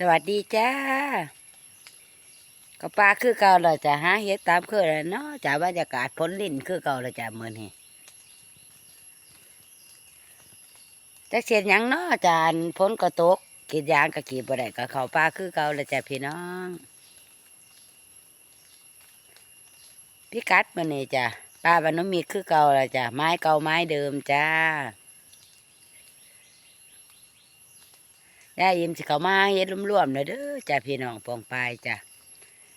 สวัสดีจ้าก็ปลาคือเก่าเลยจ้ะหาเฮ็ดตามเคยเลยเนาะจ้าบรรยากาศพ้นลิ้นคือเก่าเลยจ้ะมือนี้จักเสียนยังเนาะจานพ้นก็ตกกีดยางก็กรีดบ่ได้ก็เขาปลาคือเก่าเลยจ้ะพี่น้องพี่กัดมื้อนี้จ้ะปลาบ้านน้องมีคือเก่าเลยจ้ะไม้เก่าไม้เดิมจ้า ยายเอ็มสิเขามาเฮ็ดร่วมๆเลยเด้อจ้าพี่น้องปองปายจ้ะ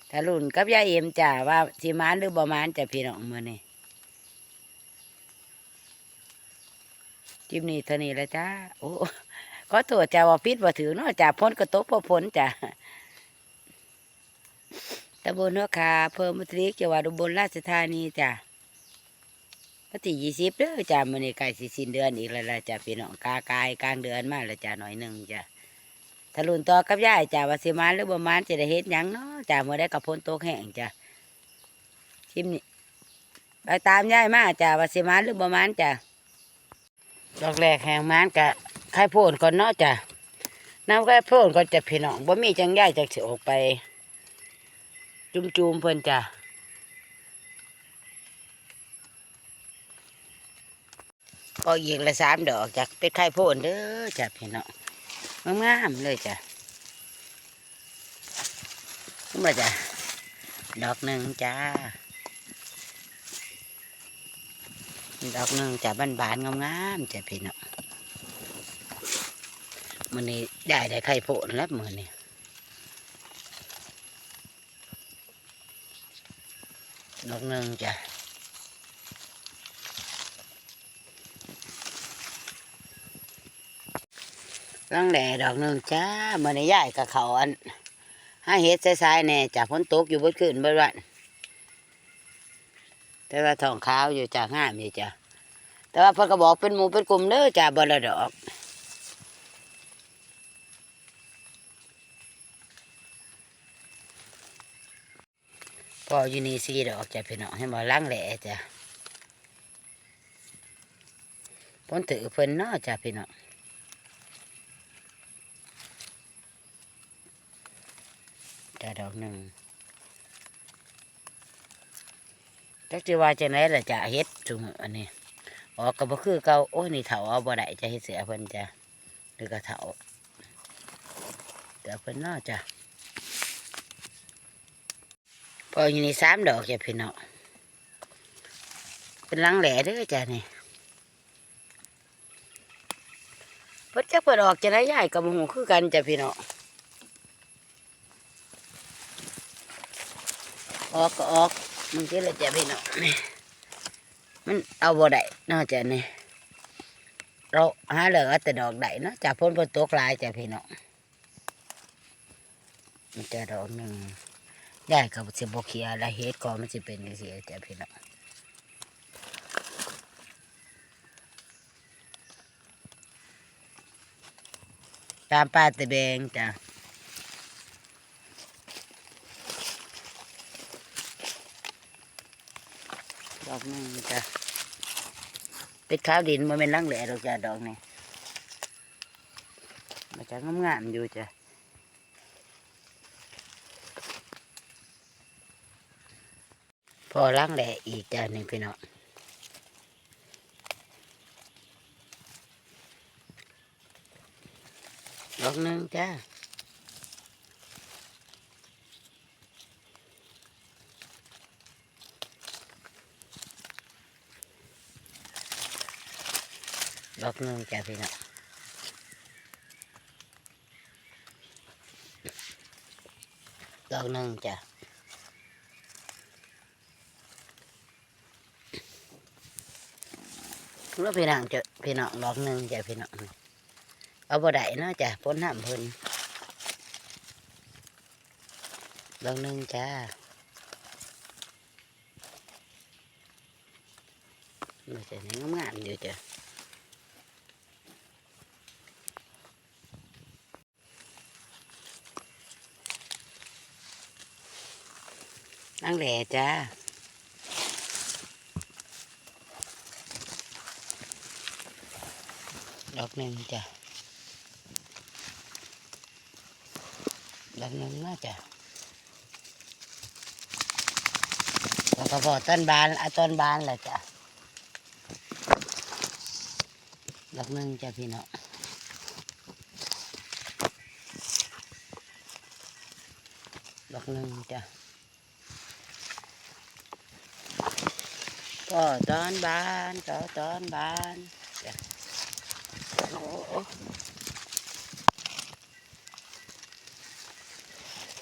ถ้ารุ่นกับยายเอ็มจ้าว่าสิมานหรือบ่มานจ้าพี่น้องมื้อนี้จิ้มนี่เท่านี้แล้วจ้าโอ้ขอตัวจ้าว่าพิษบ่ถือเนาะจ้าพ้นก็ตกบ่พ้นจ้าตำบลหัวคาเพิ่มมุตริกจังหวัดอุบลราชธานีจ้าวันที่ยี่สิบเด้อจ้ามื้อนี้ใกล้สิสิ้นเดือนอีกแล้วล่ะจ้าพี่น้องกากายกลางเดือนมาแล้วจ้าหน่อยหนึ่งจ้า ถ้ารุ่นต่อกับยายจ้าว่าสิมานหรือบ่มานจะได้เฮ็ดหยังเนาะจ้าเมื่อได้กับพ้นโตแห้งจ้าชิมนี่ไปตามยายมาจ้าว่าสิมานหรือบ่มานจ้าดอกแรกแห้งมานกะไข่โพนก่อนเนาะจ้าน้ำไข่โพนก่อนจะพี่น้องบ่มีจังยายจักสิออกไป จุ่มๆเพิ่นจ้าก็อีกละสามดอกจากเป็นไข่โพนเด้อจ้าพี่น้อง งามๆเลยจ้ะนี่มาจ้ะดอกหนึ่งจ้า ดอกหนึ่งจ้ะบานๆงามๆจ้ะพี่น้องมันนี้ได้ได้ไข่โพดแล้วมือนี้ดอกหนึ่งจ้ะ รังแหล่ดอกหนึ่งจ้าเมื่อในย่ายกับเขาอันห้าเฮ็ดสายๆแน่จากฝนตกอยู่บนขึ้นบนวันแต่ว่าทองขาวอยู่จากห้ามอยู่จ้ะแต่ว่าเพิ่นก็บอกเป็นหมู่เป็นกลุ่มเด้อจ้าบละดอกพออยู่นี่สี่ดอกจ้ะพี่น้องให้มาล้างแหล่จ้ะพ้นถือเพิ่นเนาะจ้ะพี่น้อง จ้ดอกหนึ่งจักจีว่าจะไหนล่ะจะเฮ็ดจุมอันนี้ออกก็บ่คือเก่าโอ้ยนี่เถาเอาบ่ได้จะเฮ็ดเสียเพิ่นจ้ะหรือก็เถาเดี๋ยวเพิ่นเนาจ้ะพออยู่ในสามดอกจ้ะพี่น้องเป็นลังแหล่เด้อจ้ะนี่เพิ่นจักเปิดออกจะได้ยายกับหมูคือกันจ้ะพี่น้อง ออกก็ออกมันก็เลยจะพี่น้องนี่มันเอาบ่ได้นอกจากนี่เราหาเหลือแต่ดอกได้เนาะจากพ้นพ้นตกลายจะพี่น้องมันจะดอกหนึ่งได้กับสิบเคียและเฮดก็มันจะเป็นอย่างนี้จ้ะพี่น้องตามป้าตะเบงจ้ะ อกนึงจ้ะติดข้าวดินมันเป็นลังแหล่ดอกจ้ะดอกนี้มาจากงามๆอยู่จ้ะพอลังแหล่อีกจ้ะหนึ่งพี่น้องดอกนึงจ้ะ ดอกนึงจ้ะพี่น้องดอกนึงจ้ะแล้วพี่น้องจะพี่น้องดอกนึงจ้ะพี่น้องเอาบ่ได้เนาะจ้ะพ้นน้ำเพิ่นดอกนึงจ้ามันจะนี่งามๆอยู่จ้ะ นั่งแหล่จ้าดอกหนึ่งจ้ะดอกหนึ่งน่าจะแล้วก็พอต้นบานอะต้นบานแหละจ้ะดอกหนึ่งจ้ะพี่น้องดอกหนึ่งจ้ะ ก็ต้นบานก็ต้นบานจ้ะโอ้โอ้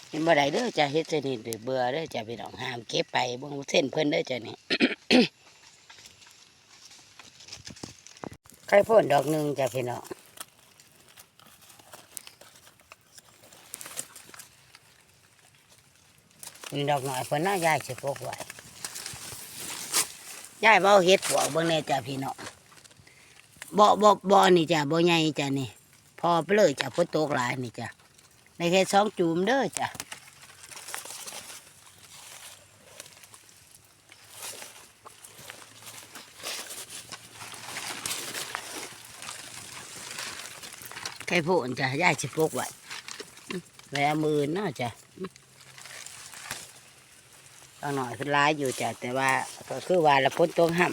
เป็นบ่ได้เด้อจ้ะเฮ็ดเสนิทหรือเบื่อเด้อจ้ะพี่น้องห้ามเก็บไปบ่งเส้นเพิ่นเด้อจ้ะนี่ไข่พ่นดอกหนึ่งจ้ะพี่น้องมีดอกหน่อยเพิ่นน่ายายสิพกไว้ ยายเอาเฮ็ดปวกเบิ่งแน่จ้ะพี่น้องบ่บ่บ่นี่จ้ะบ่ใหญ่จ้ะนี่พอไปเลยจ้ะฝนตกหลายนี่จ้ะในแค่สองจุ่มเด้อจ้ะไข่พ่นจ้ะยายสิพกไว้อืมไว้เอามือเนาะจ้ะ หน่อยเพิ่นหลายอยู่จ้ะแต่ว่าก็คือว่าละฝนตกห่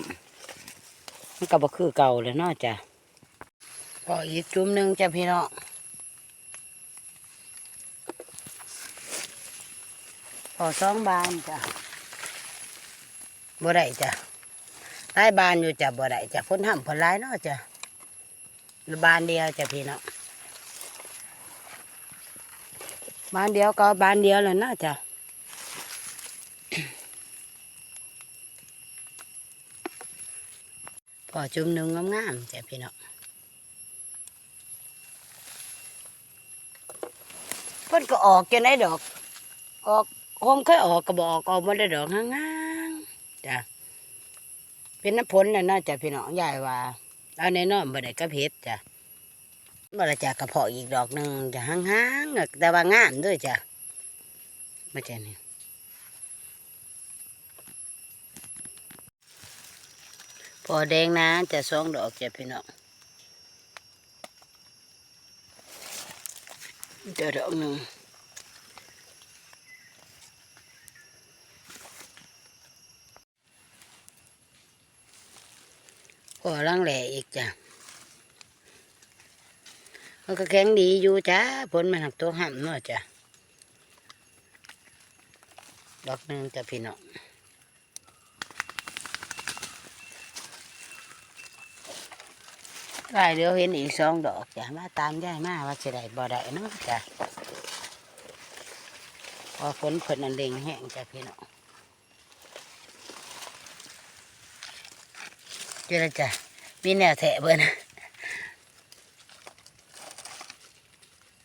ำมันก็บ่คือเก่าเลยเนาะจ้ะพออีกจุ่มหนึ่งจ้ะพี่น้องพอสองบานจ้ะบ่ได้จ้ะหลายบานอยู่จ้ะบ่ได้จ้ะพ้นห้ำพ้นลายเนาะจ้ะบานเดียวจ้ะพี่น้องบานเดียวก็บานเดียวแหล้วนาะจ้ะ พอจุ่มหนึ่งงามๆจ้ะพี่น้องเพิ่นก็ออกจะได้ดอก ออกคงเคยออกกระบอกออกมาได้ดอกห่างๆจ้ะเป็นน้ำพ้นน่ะน่าจะพี่น้องยายว่าเอาในน้อมบ่ได้กระเพชรจ้ะบ่ละจะกระเพาะอีกดอกหนึ่งจะห่างๆแต่ว่างามด้วยจ้ะมาจ้ะนี่ พอแดงนะจะสองดอกจะพี่น้องจอดอกหนึ่งพอลังแหล่อีกจ้ะมันก็แข็งดีอยู่จ้าผลมันหักตัวห่ำเนาะจ้ะดอกหนึ่งจะพี่น้อง ได้เดี๋ยวเห็นอีกสองดอกจ้ะมาตามยายมาว่าจะได้บ่ได้เนาะจ้ะพอฝนเพิ่นอันเล็งแห้งจ้ะพี่น้องเจรจ้ะมีแนวแถะเบิ่นะ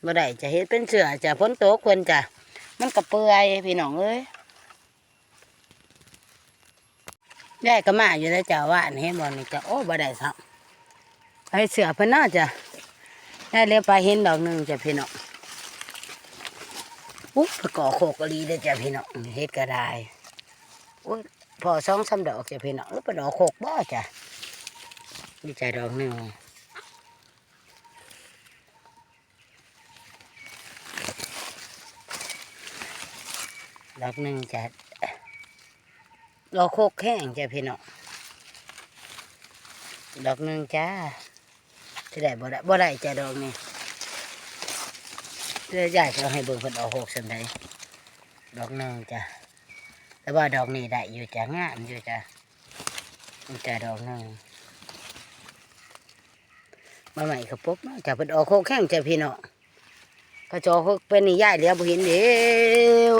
บ่ได้จะเฮ็ดเป็นเสือจะพ้นโต๊ะควรจ้ะมันกระเปื่อยพี่น้องเอ้ยได้ก็มาอยู่แล้วจ้ะว่าอันเห็นบ่นี่จ้ะโอ้บ่ได้ซัก ไปเสือพน่าจ้ะได้เรียไปเห็นดอกหนึ่งจ้ะพี่น้องอุ๊บก่อโคกกะลีเด้จ้ะพี่น้องเฮ็ดก็ได้อุ๊ยพอสองสามดอกจ้ะพี่น้องเออไปดอกโคกบ่จ้ะนี่ใจดอกหนึ่งดอกหนึ่งจะดอกโคกแห้งจ้ะพี่น้องดอกหนึ่งจ้า ที่ได้บ่ได้บ่ได้จะดอกนี้เดี๋ยวใหญ่จะให้เบิ่งเพิ่นเอาหกสันไดดอกหนึ่งจ้ะแต่ว่าดอกนี้ได้อยู่จ้ะงามอยู่จ้ะจ้ะดอกหนึ่งมาใหม่กระปุกเนาะจะเป็นออกโคกแข้งจะพี่เนาะกระจอกเป็นนี่ย่ายเดียวบ่เห็นเดียว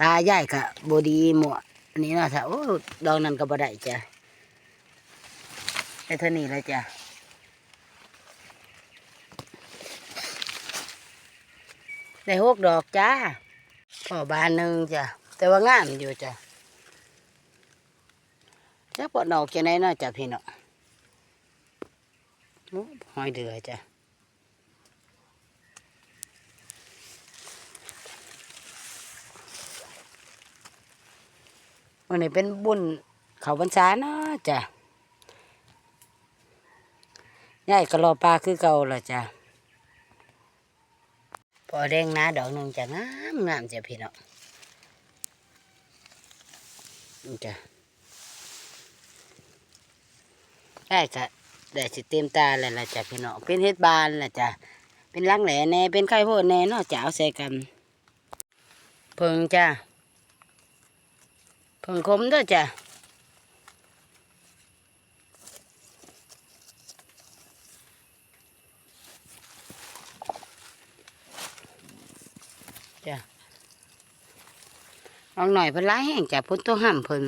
ตาย่ายกะบดีหมวอันนี้เนาะถ้าโอ้ดอกนั้นก็บ่ได้จ้ะไอ้เท่านี้เลยจ้ะ ได้หกดอกจ้าพอบานหนึ่งจ้ะแต่ว่างามอยู่จ้ะจะปอดดอกจะไหนเนาจะพี่เนาะโอ้หอยเดือจ้ะวันนี้เป็นบุญเขาบรรษาเนาะจ้ะยายก็รอปลาคือเก่าละจ้ะ พอแดงนะดอกหนึ่งจะงามงามจะพี่น้องจ้ะได้จะได้สิเต็มตาแล้วล่ะจ้ะพี่น้องเป็นเฮ็ดบานละจ้ะเป็นรังแหล่แน่เป็นไข่โพดแน่นอกจาเอาใส่กันเพิงจ้ะเพิงคมด้วยจ้ะ ลองหน่อยเพิ่นร้ายแห้งจ้ะพ้นตัวห้ามเพิ่น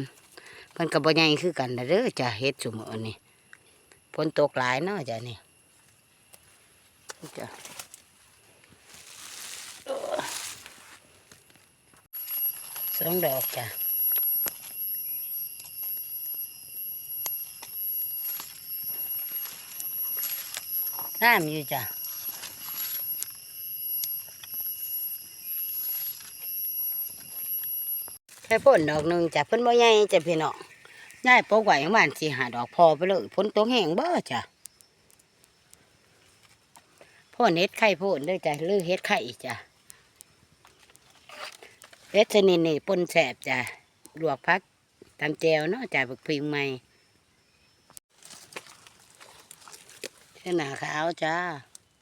เพิ่นกับบ่ใหญ่คือกันนะเด้อจ้ะเฮ็ดซุมื้อนี้ฝนตกหลายเนาะจ้ะนี่จ้ะสองดอกจ้ะงามอยู่จ้ะ แค่พ่นดอกหนึ่งจ้ะเพิ่นบ่ใหญ่จ้ะพี่น้องย้ายปกไว้ย่างบ้านสิหาดอกพอไปเลยฝนตกแห้งเบ้อจ้ะพ่นเฮ็ดไข่พ่นด้วยจ้ะลือเฮ็ดไข่จ้ะเฮ็ดชนิดนี่ปนแสบจ้ะลวกพักตำแจวเนาะจ้ะบักพิงใหม่เส้นหนาขาวจ้า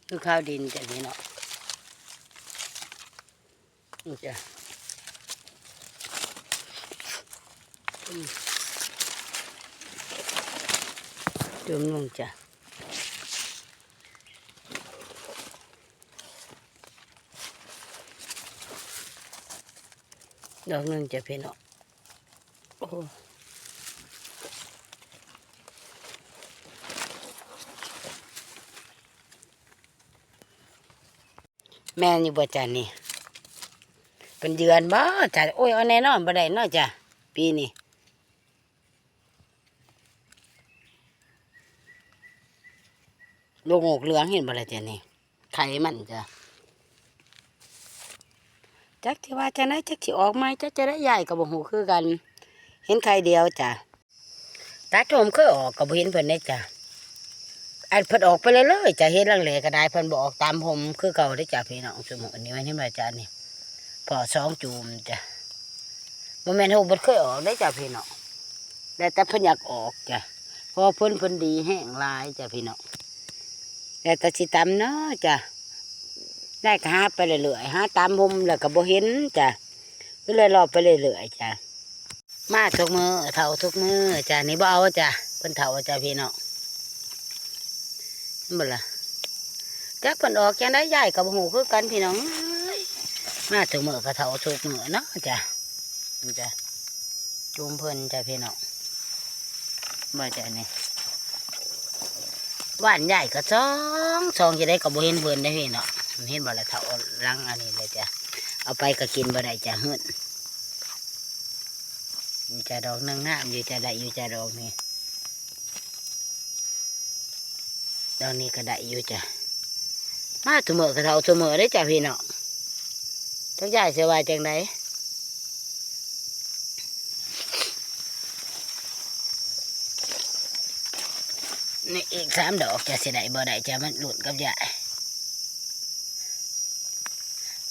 คือข้าวดินจ้ะพี่น้องนี่จ้ะ จุ่มลงจ้ะดอกนึงจะพี่น้องโอ้แม่นอยู่บ่จ้ะนี่เป็นเดือนบ่จ้ะโอ้ยเอาแน่นอนบ่ได้เนาะจ้ะปีนี้ ลูกงกเหลืองเห็นบ่ละจ้ะนี่ไข่มันจ้ะจักที่ว่าจะไหนจักที่ออกไหมจักจะได้ใหญ่กับบ่หูคือกัน เห็นไข่เดียวจ้ะตาโจมเคยออกกับบ่เห็นเพิ่นได้จ้ะอันเพิ่นออกไปเลยเลยๆจ้ะเห็นลังเลก็ได้เพิ่นบ่ออกตามผมคือเก่าได้จ้ะพี่น้องสมุนนี้ไว้เห็นบ่จ้ะนี่พอสองจูมจ้ะบ่แม่นเฮาบ่เคยออกได้จ้ะพี่น้องแต่แต่เพิ่นอยากออกจ้ะพอเพิ่นเพิ่นดีแห้งลายจ้ะพี่น้อง แต่ตาสิตำเนาะจ้ะได้ก็หาไปเรื่อยๆหาตามมุมแล้วก็บ่เห็นจ้ะก็เลยรอไปเรื่อยๆจ้ะมาทุกมือเท่าทุกมือจ้ะนี่บ่เอาจ้ะเพิ่นเท่าจ้ะพี่น้องนั่นบ่ล่ะจักเพิ่นออกจังได้ใหญ่กับหูคือกันพี่น้องเอ้ยมาทุกมือก็เท่าทุกมือเนาะจ้ะจ้ะจูมเพิ่นจ้ะพี่น้องบ่จ้ะนี่ บ้านใหญ่ก็ช่องช่องจะได้ก็บ่เห็นเบิ่นได้พี่เนาะเห็นบ่ละเท่าลังอันนี้เลยจ้ะเอาไปก็กินบ่ได้จ้ะเฮือนอยู่จะดอกนึงน้ำอยู่จะได้อยู่จะดอกนี้ดอกนี้ก็ได้อยู่จ้ะมาถุมือก็เท่าถุมือได้จ้ะพี่เนาะทั้งใหญ่เสียว่าจังไดนี่อีก สามดอกจะเสิได้บ่ได้จะมันหลุดกับใหญ่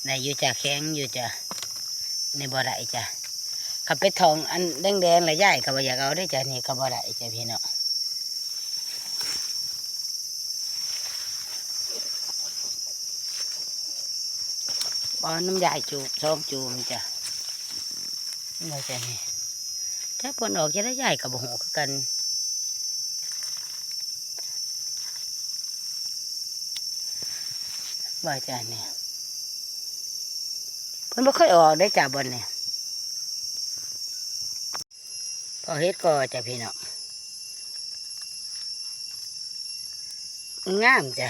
ได้อยู่จะแข็งอยู่จะในบ่ได้จะขับไปทองอันแดงๆและใหญ่ก็บ่อยากเอาได้จะนี่ก็บ่ได้จะพี่เนาะบอน้ำใหญ่จูบสองจูมจ้ะนี่จ้ะนี่ถ้าผลออกจะได้ใหญ่กับบ่หูคือกัน บ่จ้ะเนี่ยเพิ่นบ่เคยออกได้จ้ะบนเนี่ยพอเฮ็ดก็จ้ะพี่น้องงามจ้ะ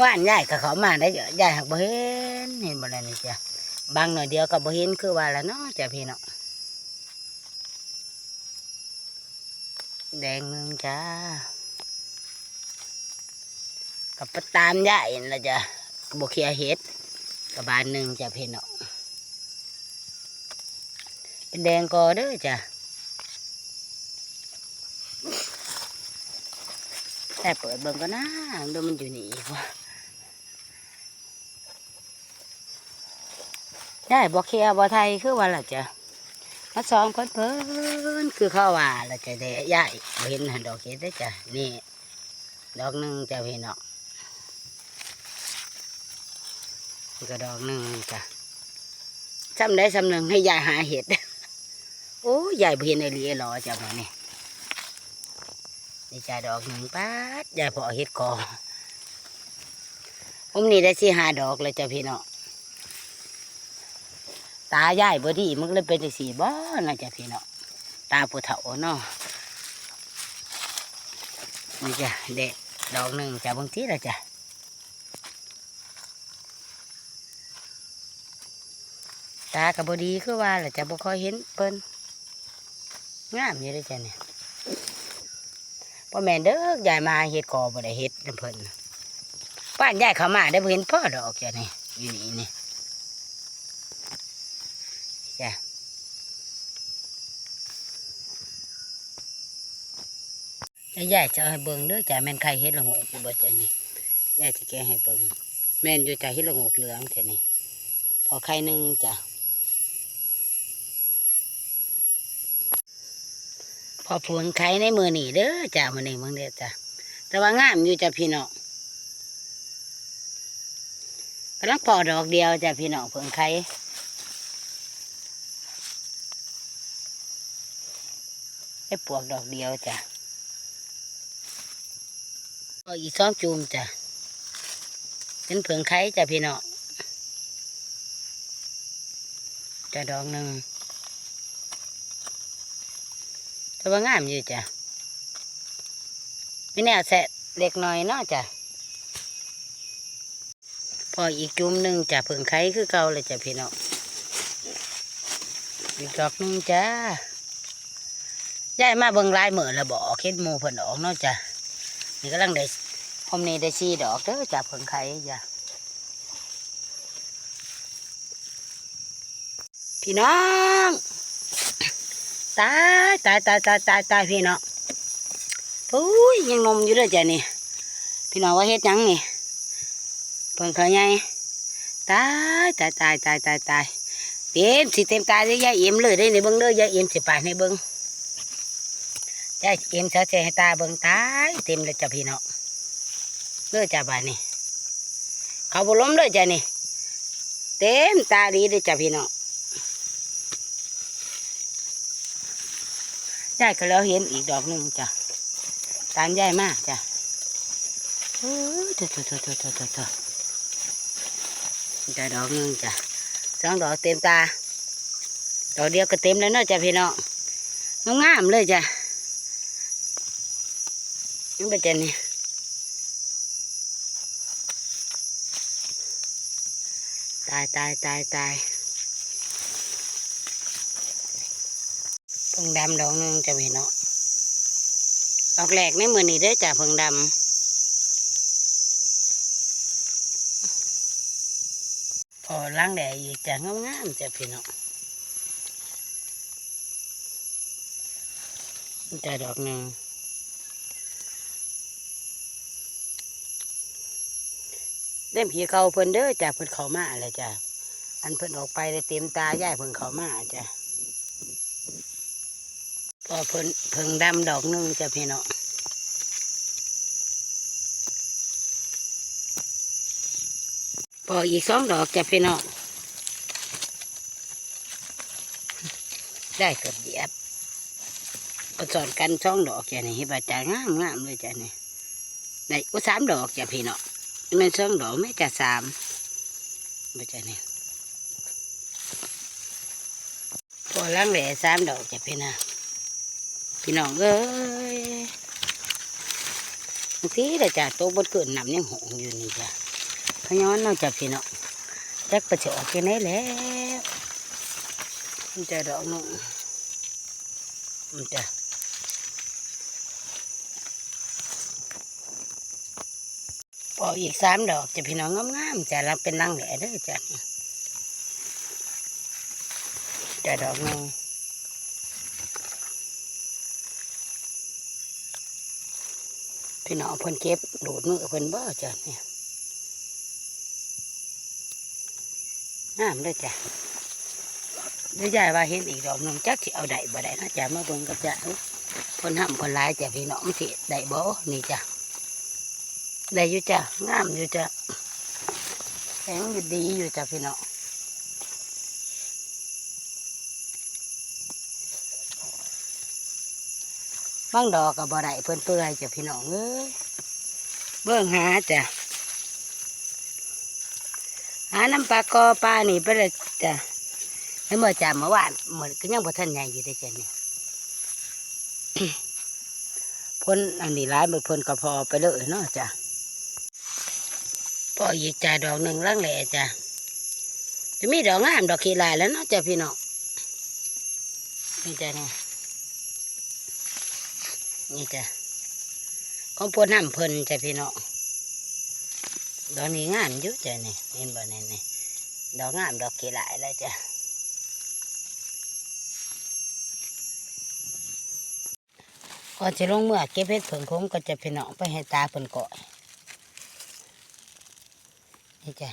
ว่านใหญ่กับเขามาได้เยอะใหญ่หักบ่เห็นเห็นบ่ได้นี่จ้ะบางหน่อยเดียวก็บ่เห็นคือว่าละเนาะจ้ะพี่น้องแดงหนึงจ้า กับปะตามใหญ่นั่ะจ้ะกบเคียเฮ็ดกับบานหนึ่งจ้ะพี่น้องเป็นแดงกอเด้อจ้ะแต่เปิดเบิ่งก็นะดูมันอยู่นี่ว่ายายบ่เคลียบ่ไทยคือว่าล่ะจ้ะมาสองเพิ่นเพิ่นคือเขาว่าล่ะจ้ะเด้ยายบ่เห็นหันดอกเห็ดได้จ้ะนี่ ดอกหนึ่งจะพี่น้องนี่ ก็ดอกหนึ่งจ้ะซ้ำได้ซ้ำหนึ่งให้ยายหาเห็ด โอ้ยายบ่เห็นไอรีไอ้หลอจ้ะมาเนี่ยนี่จ้ะดอกหนึ่งป๊าดยายพอเห็ดกอผมนี่ได้สี่ห้าดอกเลยจ้ะพี่น้องตายายบ่ดีมันเลยเป็นจังซี่บ่น่าจะพี่เนาะตาผู้เฒ่าเนาะนี่จ้ะเด็ดดอกหนึ่งจ้ะบางทีละจ้ะ ตากับบดีคือว่าละจะบ่ค่อยเห็นเพิ่นงามอยู่เลยจ้ะเนี่ยพ่อแม่เด้อยายมาเฮ็ดกอบ่ได้เฮ็ดนำเพิ่นป้านยายเข้ามาได้เห็นพ่อดอกจ้ะนี่อยู่นี่นี่จ้ะยายจะเอาให้เบิ่งเด้อจ้ะแม่นไข่เฮ็ดละโงกอยู่บ่จ้ะนี่ยายจะแกให้เบิ่งแม่นอยู่จ้ะเฮ็ดละโงกเหลืองแท้นี่พอไข่หนึงจ้ะ พอผลไข่ในมือนี่เด้อจ้ะมื้อนี้มึงเด้อจ้ะแต่ว่างามอยู่จ้ะพี่น้องกำลังพอดอกเดียวจ้ะพี่น้องผลไข่ให้ปวกดอกเดียวจ้ะก็อีกสองจูมจ้ะเป็นเผืองไข่จ้ะพี่น้องจะดอกหนึ่งแต่ ว่างามอยู่จ้ะไม่แน่แสะเล็กน้อยเนาะจ้ะพออีกจุ่มหนึ่งจ้ะเผืองไข่คือเก่าเลยจ้ะพี่น้องอีกดอกหนึ่งจ้ายายมาเบิ่งลายเหมือนแล้วบอกเค็ดหมูเพิ่นออกเนาะจ้ะนี่กำลังได้พมนี้ได้ซีดอกเด้อจ้ะเพิ่นไข่จ้ะพี่น้อง ตายตายตายตายตายตายพี่น้องปุ้ยยังนมอยู่เลยจ้ะนี่พี่น้องว่าเฮ็ดยังนี่เพิ่นเขาใหญ่ตายตายตายตายตายตายเต็มสิเต็มตายเลยยายเอ็มเลยได้ในเบิ่งเด้อยายเอ็มสิไปในเบิ่งยายเอ็มเสาเจให้ตาเบิ่งตายเต็มเลยจ้ะพี่น้องเลือจ้ะบ้านนี่เขาบุล้มเลยจ้ะนี่เต็มตาดีเลยจ้ะพี่น้อง ยายก็แล้วเห็นอีกดอกหนึ่งจ้ะ ตามยายมากจ้ะเออเถอะเถอะเถอะเถอะเถอะเถอะจ้ะดอกหนึ่งจ้ะสองดอกเต็มตา ดอกเดียวก็เต็มแล้วเนาะจ้ะพี่น้องงามๆเลยจ้ะนี่เป็นจังนี่ตายตายตายตาย พิ่งดำดอกหนึงจะเห็นเนาะดอกแรกในมือนี้ได้จ้ะเพิ่งดำพอล้างแดดอีกจ้ะงามๆจะพี่น้องนี่จ้ะดอกหนึ่งเล่มผีเขาเพิ่นเด้อจ้ะเพิ่นเขามาเลยจ้ะอันเพิ่นออกไปได้เต็มตาย่ายเพิ่นเขามาจ้ะ พอเพิ่นเพิ่งดำดอกหนึงจะพี่น้องพออีกสองดอกจะพี่น้องได้เกิดเดียบผสอนกันสองดอกจ้ะนี่เห็นป่ะจ้ะงามงามเลยจ้ะนี่ได้อุสามดอกจ้ะพี่น้องมันสองดอกไม่จะสามไม่จะนี่พอล้างแหล่สามดอกจะพี่นะ พี่น้องเอ้ยบางทีแต่จ่าโต๊ะบนเกิดนำยังหงอยู่นี่จ้ะพย้อนเนาจะพี่น้องจักประเจาะกันไหนแล้วมันจะดอกนุ่งมันจะปอกอีกสามดอกจะพี่น้องงามๆจะรับเป็นรังแหล่เด้อจ้ะจะดอกหนึง พี่น้องเพิ่นเก็บดูดมือเพิ่นบ่จ้ะเนี่ยงามเลยจ้ะหรือยายว่าเห็นอีกดอกนึงจักสิเอาได้บ่ได้นะจ้ะมาเบิ่งกับจ้ะเอ้ยคนห้ำคนหลายจ้ะพี่น้องสิได้บ่นี่จ้ะได้อยู่จ้ะงามอยู่จ้ะแข็งอยู่ดีอยู่จ้ะพี่น้อง บางดอกก็บ่ได้เพิ่อนเปื่อยจ้ะพี่น้องเอ้ยเบิ่งหาจ้ะหาน้ำปลากอปลานี่ไปเลยจ้ะให้เมื่อจาเมื่อวานเหมือนก็ยังบ่ทันใหญ่อยู่ได้จ้ะเนี่ยพ่นอันนี้ร้ายมันพ่นก็พอไปเลยเนาะจ้ะพออีกจ่าดอกหนึ่งล่างแหล่จ้ะจะมีดอกงามดอกขีลายแล้วเนาะจ้ะพี่น้องนี่จ้ะเนี่ย นี่จ้ะของพ่นน้ำเพลินจ้ะพี่น้องดอกนี้งามยู่จ้ะนี่เห็นบ่เนี่ยนี่ดอกงามดอกขีลายแล้วจ้ะก่อนจะลงเมื่อเก็บเห็ดผึ่งคมก็จะพี่น้องไปให้ตาเพิ่นก่อยนี่จ้ะ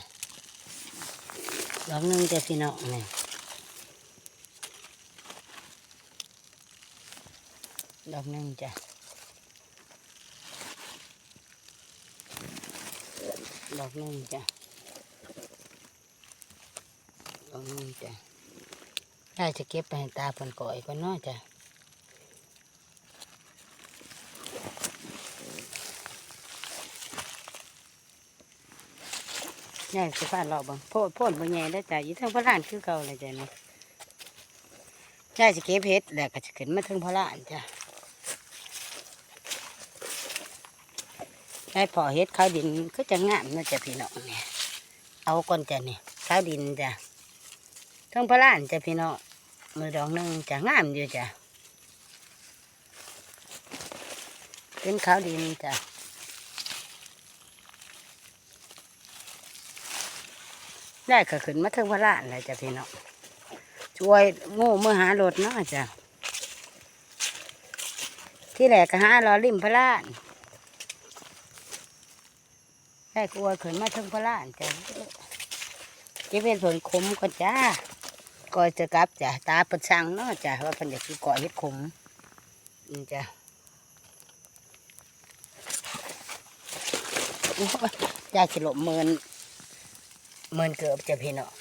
ดอกหนึงจะพี่น้องนี่ ดอกหนึ่งจ้ะ ดอกหนึ่งจ้ะ ดอกหนึ่งจ้ะ ได้จะเก็บไปให้ตาเพิ่นก่อยก่อนเนาะจ้ะใหญ่สิฟ้าเราบังโพดโพดบ่ใหญ่ได้อจ้ะอยู่เทั้งพระลานคือเก่าเลยจ้ะนี่ยายสิเก็บเห็ดแล้วก็จะขึ้นมาทั้งพระลานจ้ะ ยายพอเห็ดข้าวดินก็จะงามนะจะพี่น้องเนี่ยเอาก่อนจ้ะนี่ยข้าวดินจ้ะทั้งพระลานจ้ะพี่น้องมือดอกหนึงจะงามอยู่จ้ะเป็นข้าวดินจ้ะได้ก็ขึ้นมาเทิงพระลานเลยจ้ะพี่น้องช่วยง่เมื่อหารถเนาะจ้ะที่แรกก็หารอริมพระลาน ได้กลัวขึ้นมาเทิงพระลานจ้ะจะเป็นผลขมก็จ้าก็จะกลับจ้ะตาประชังเนาะจ้ะว่าเพันอยากกินเกาะเห็ดขมนี่จ้ะอยายสิหลบเมินเมินเกือบจะพี่เนาะ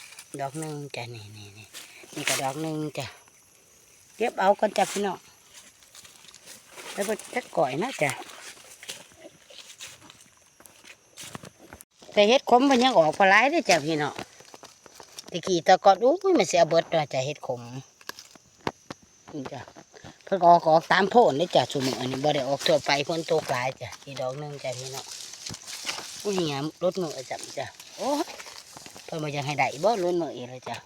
ดอกหนึ่งจ้ะนี่นี่นี่นี่ก็ดอกหนึ่งจ้ะเก็บเอาก่อนจ้ะพี่เนาะแล้วก็จะก่อยนะจ้ะ แต่เฮ็ดขมมันยังออกปลาไหลได้จ้ะพี่เนาะตะกี้ตะกอนอุ้ยมันเสียเบิดด้วจ้ะเฮ็ดขมนี่จ้ะเพิ่งออกออกตามโพนได้จ้ะชุมอันนี้บ่ได้ออกทั่วไปเพ้นตกหลายจ้ะอีดอกหนึ่งจ้ะพี่เนาะอุ้ยเหี้ยรถมือจับจ้ะโอ้เพิ่นมายังให้ได้บ่ล้นมืออีกเลยจ้ะ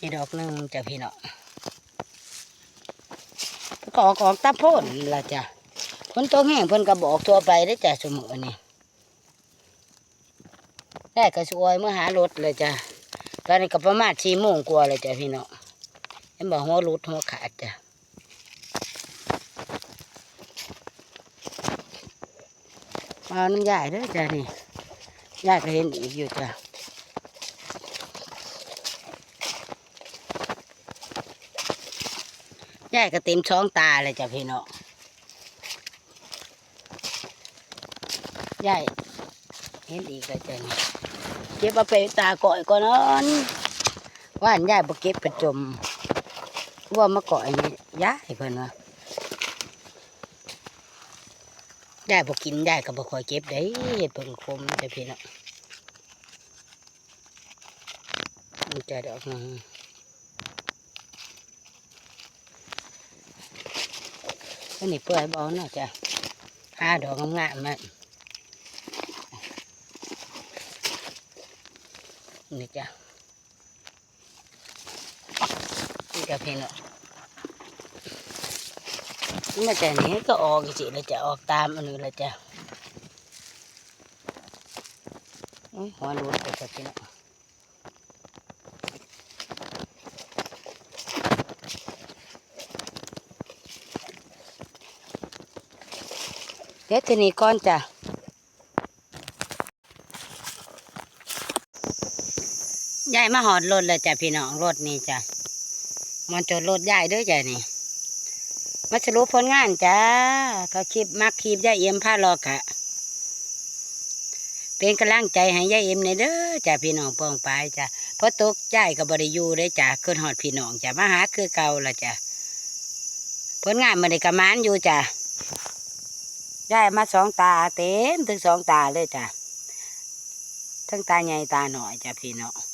นี่ดอกหนึงจ้ะพี่เพิ่นก็ออกออกตาโพ่นละจ้ะ เพิ่นตัวแห้งเพิ่นก็บอกทั่วไปได้จ้ะสมอนี่ได้ก็ช่วยเมื่อหารถเลยจ้ะตอนนี้ก็ประมาณสี่โมงกว่าเลยจ้ะพี่น้องเห็นบอกหัวรุดหัวขาดจ้ะมาเอาน้ำยายเด้อจ้ะนี่ยายก็เห็นอีกอยู่จ้ะยายก็เต็มช่องตาเลยจ้ะพี่น้อง ยายเห็นอีกแล้วจ้ะนี่เก็บเอาไปตาก่อยก่อนนอนว่านยายบ่เก็บประจมว่ามาก่อยนี่ยายเพิ่นว่ายายบ่กินยายก็บ่ค่อยเก็บได้เพิ่งคมจ้ะพี่เน้องมันจะดอกนึงอันนี้เปื่อยบอลเนาะจ้ะห้าดอกงามๆมัน นี่จ้ะนี่กับพี่เนาะนี่มาจากนี้ก็ออกสิเลยจะออกตามอันนี้เลยจ้ะหัวรุดไปกับพี่เนาะเดี๋ยวทีนี้ก่อนจ้ะายายมาหอดรถแล้วจ้ะพี่น้องรถนี่จ้ะมันจดรถยายเด้วยจ้ะนี่มาสรุปผลงานจ้าก็คลิปมักคลิปยายเอ็มพาลอกค่ะเป็นกำลังใจให้ยายเอ็มในเด้อจ้ะพี่น้องปองไปจ้ะเพราะตกยายกับบริยูได้จ้ะขึ้นหอดพี่น้องจ้ะมาหาคือเก่าละจ้ะผลงานมันได้กระมานอยู่จ้ะยายมาสองตาเต็มถึงสองตาเลยจ้ะทั้งตาใหญ่ตาหน่อยจ้ะพี่น้อง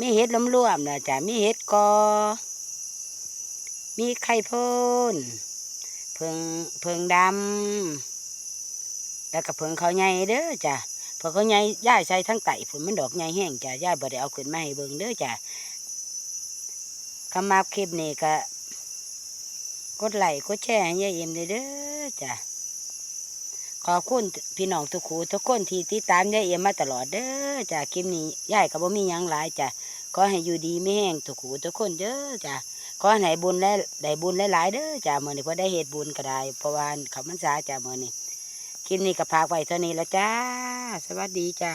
มีเห็ดล้มร่วมนะจ้ะมีเห็ดกอ มีไข่พ่นเพิงเพิงดำแล้วก็เพิงเขาใหญ่เด้อจ้ะเพอเขาใหญ่ย่าใส่ทั้งไต่ผลมันดอกใหญ่แห้งจ้ะย่าบ่ได้เอาขึ้นมาให้เบิ่งเด้อจ้ะคำมาคลิปนี้ก็กดไลค์กดแชร์ให้ยายเอ็มเลยเด้อจ้ะ ขอบคุณพี่น้องทุกคูทุกคนที่ติดตามยายเอ็มมาตลอดเด้อจ้ะคลิปนี้ยายก็บ่มีหยังหลายจ้ะขอให้อยู่ดีไม่แห้งทุกคูทุกคนเด้อจ้ะขอให้บุญและได้บุญหลายๆเด้อจ้ะมื้อนี้พอได้เหตุบุญก็ได้เพราะว่าเขามันษาจ้ะมื้อนี้คลิปนี้ก็พากไว้เท่านี้แล้วจ้า สวัสดีจ้า